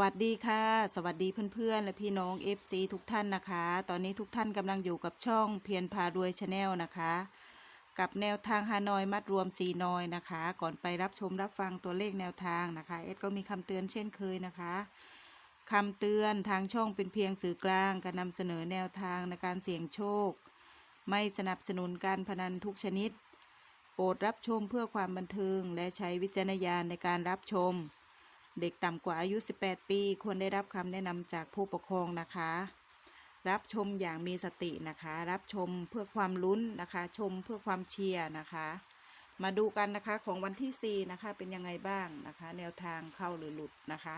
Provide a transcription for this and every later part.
วัสดีค่ะ สวัสดีเพื่อนๆ และพี่น้อง FC ทุกท่านนะคะ ตอนนี้ทุกท่านกำลังอยู่กับช่องเพียรพารวยชาแนลนะคะ กับแนวทางฮานอยมัดรวมสีนอยนะคะ ก่อนไปรับชมรับฟังตัวเลขแนวทางนะคะ เอสก็มีคำเตือนเช่นเคยนะคะคำเตือนทางช่องเป็นเพียงสื่อกลางการนำเสนอแนวทางในการเสี่ยงโชค ไม่สนับสนุนการพนันทุกชนิด โปรดรับชมเพื่อความบันเทิงและใช้วิจารณญาณในการรับชม เด็กต่ำกว่าอายุ 18 ปี ควรได้รับคำแนะนำจากผู้ปกครองนะคะ รับชมอย่างมีสตินะคะ รับชมเพื่อความลุ้นนะคะ ชมเพื่อความเชียร์นะคะ มาดูกันนะคะของวันที่ 4 นะคะ เป็นยังไงบ้างนะคะ แนวทางเข้าหรือหลุดนะคะ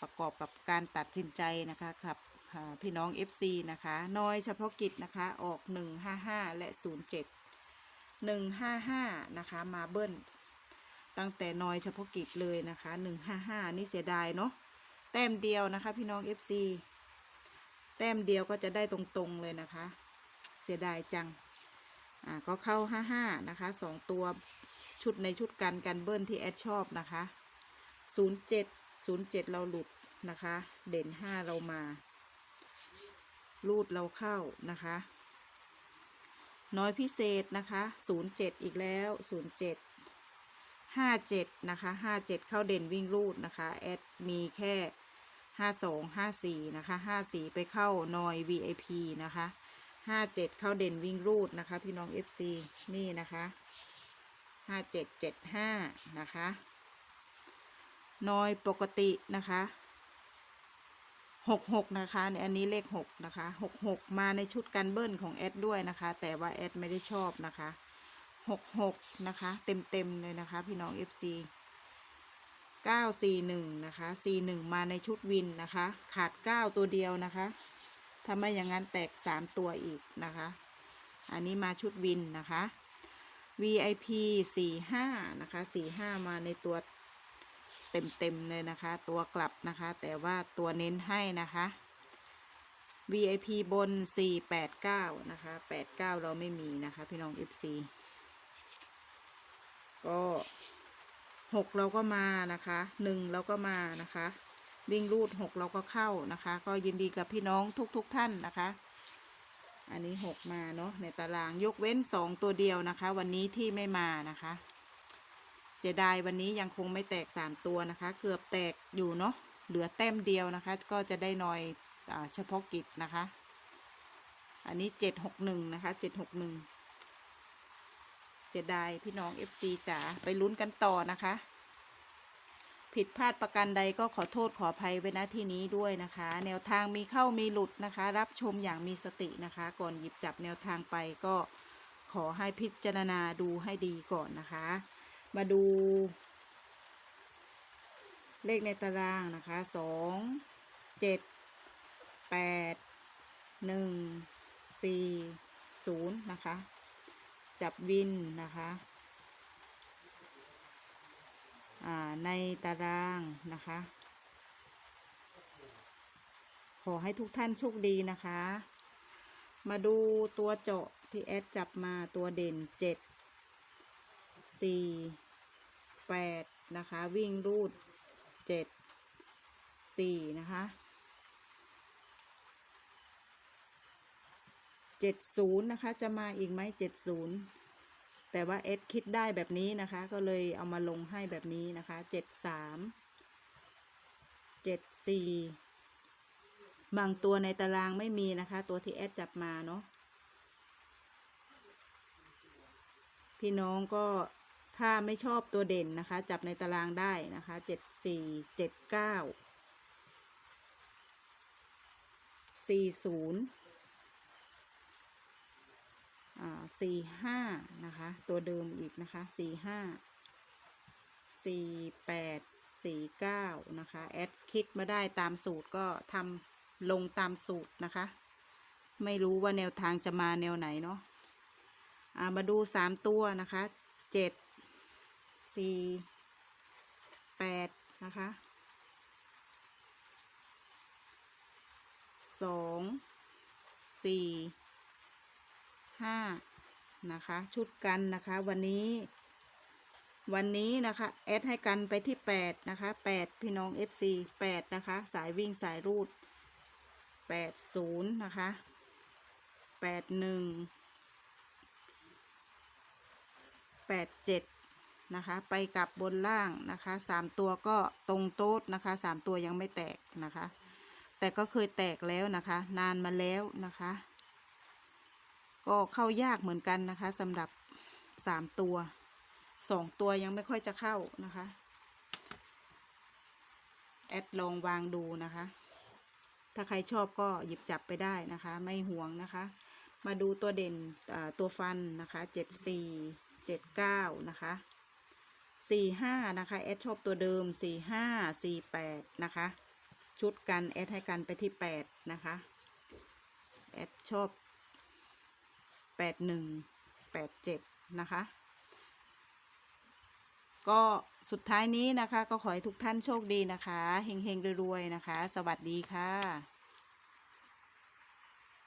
ประกอบกับการตัดสินใจนะคะครับพี่น้อง FC นะคะ น้อยเฉพาะกิจนะคะ ออก 155 และ 07 155 นะคะ มาเบิ้ล ตั้งแต่น้อยเฉพาะกิจเลยนะคะหนึ่งห้าห้านี่เสียดายเนาะแต้มเดียวนะคะ พี่น้อง FC แต้มเดียวก็จะได้ตรงๆเลยนะคะ เสียดายจังอ่าก็เข้าห้าห้านะคะสองตัวชุดในชุดกันกันเบิ้ลที่แอดชอบนะคะศูนย์เจ็ดศูนย์เจ็ดเราหลุดนะคะ เด่นห้าเรามารูดเราเข้านะคะ น้อยพิเศษนะคะศูนย์เจ็ดอีกแล้วศู นย์เจ็ดห้าเจ็ดนะคะห้าเข้าเด่นวิ่งรูดนะคะแอดมีแค่ห้าสองห้าสี่นะคะห้าสี่ไปเข้านอย VIP นะคะห้าเข้าเด่นวิ่งรูดนะคะ พี่น้อง FC นี่นะคะห้าเจ็ดเจ็ดห้านะคะ นอยปกตินะคะหกหกนะคะเนี่ยอันนี้เลขหกนะคะหกหกมาในชุดกันเบิ้ลของแอดด้วยนะคะ แต่ว่าแอดไม่ได้ชอบนะคะ หกหกนะคะ เต็มเต็มๆเลยนะคะ พี่น้อง FC เก้าสี่หนึ่งนะคะสี่หนึ่งมาในชุดวินนะคะ ขาดเก้าตัวเดียวนะคะ ถ้าไม่อย่างนั้นแตกสามตัวอีกนะคะ อันนี้มาชุดวินนะคะ VIP สี่ห้านะคะสี่ห้ามาในตัวเต็มเต็มๆเลยนะคะ ตัวกลับนะคะ แต่ว่าตัวเน้นให้นะคะ VIP บน 489 นะคะ 89 เราไม่มีนะคะ พี่น้อง FC ก็หกเราก็มานะคะหนึ่งเราก็มานะคะวิ่งรูดหกเราก็เข้านะคะ ก็ยินดีกับพี่น้องทุกๆทท่านนะคะ อันนี้หกมาเนาะในตารางยกเว้นสองตัวเดียวนะคะ วันนี้ที่ไม่มานะคะ เสียดายวันนี้ยังคงไม่แตกสามตัวนะคะ เกือบแตกอยู่เนาะเหลือแต้มเดียวนะคะ ก็จะได้หน่อยเฉพาะกิจนะคะ อันนี้เจ็ดหกหนึ่งนะคะเจ็ดหกหนึ่ง เสียดายพี่น้อง FC จ๋าไปลุ้นกันต่อนะคะ ผิดพลาดประการใดก็ขอโทษขออภัยไว้ณที่นี้ด้วยนะคะ แนวทางมีเข้ามีหลุดนะคะ รับชมอย่างมีสตินะคะ ก่อนหยิบจับแนวทางไปก็ขอให้พิจารณาดูให้ดีก่อนนะคะ มาดู เลขในตารางนะคะสองเจ็ดแปดหนึ่งสี่ศูนย์นะคะ จับวินนะคะในตารางนะคะ ขอให้ทุกท่านโชคดีนะคะ มาดูตัวเจาะที่แอดจับมาตัวเด่นเจ็ดสี่แปดนะคะ วิ่งรูดเจ็ดสี่นะคะ เจ็ดศูนย์นะคะ จะมาอีกไหมเจ็ดศูนย์แต่ว่าเอสคิดได้แบบนี้นะคะ ก็เลยเอามาลงให้แบบนี้นะคะเจ็ดสามเจ็ดสี่บางตัวในตารางไม่มีนะคะ ตัวที่แอดจับมาเนาะพี่น้องก็ถ้าไม่ชอบตัวเด่นนะคะ จับในตารางได้นะคะเจ็ดสี่เจ็ดเก้าสี่ศูนย์ อ่า สี่ห้านะคะ ตัวเดิมอีกนะคะสี่ห้าสี่แปดสี่เก้านะคะ แอดคิดมาได้ตามสูตรก็ทำลงตามสูตรนะคะ ไม่รู้ว่าแนวทางจะมาแนวไหนเนาะอ่ามาดูสามตัวนะคะเจ็ดสี่แปดนะคะสองสี่ห้า นะคะ ชุดกันนะคะ วันนี้ วันนี้นะคะแอดให้กันไปที่ 8 นะคะ 8 พี่น้อง FC 8 นะคะ สายวิ่งสายรูด 80 นะคะ 81 87 นะคะ ไปกลับบนล่างนะคะ 3 ตัวก็ตรงโต๊ดนะคะ 3 ตัวยังไม่แตกนะคะ แต่ก็เคยแตกแล้วนะคะ นานมาแล้วนะคะ ก็เข้ายากเหมือนกันนะคะสำหรับ3ตัว2ตัวยังไม่ค่อยจะเข้านะคะ แอดลองวางดูนะคะ ถ้าใครชอบก็หยิบจับไปได้นะคะ ไม่ห่วงนะคะ มาดูตัวเด่นตัวฟันนะคะเจ็ดสี่เจ็ดเก้านะคะสี่ห้านะคะแอดชอบตัวเดิมสี่ห้าสี่แปดนะคะ ชุดกันแอดให้กันไปที่แปดนะคะ แอดชอบ แปดหนึ่งแปดเจ็ดนะคะ ก็สุดท้ายนี้นะคะ ก็ขอให้ทุกท่านโชคดีนะคะ เฮงๆรวยๆนะคะ สวัสดีค่ะ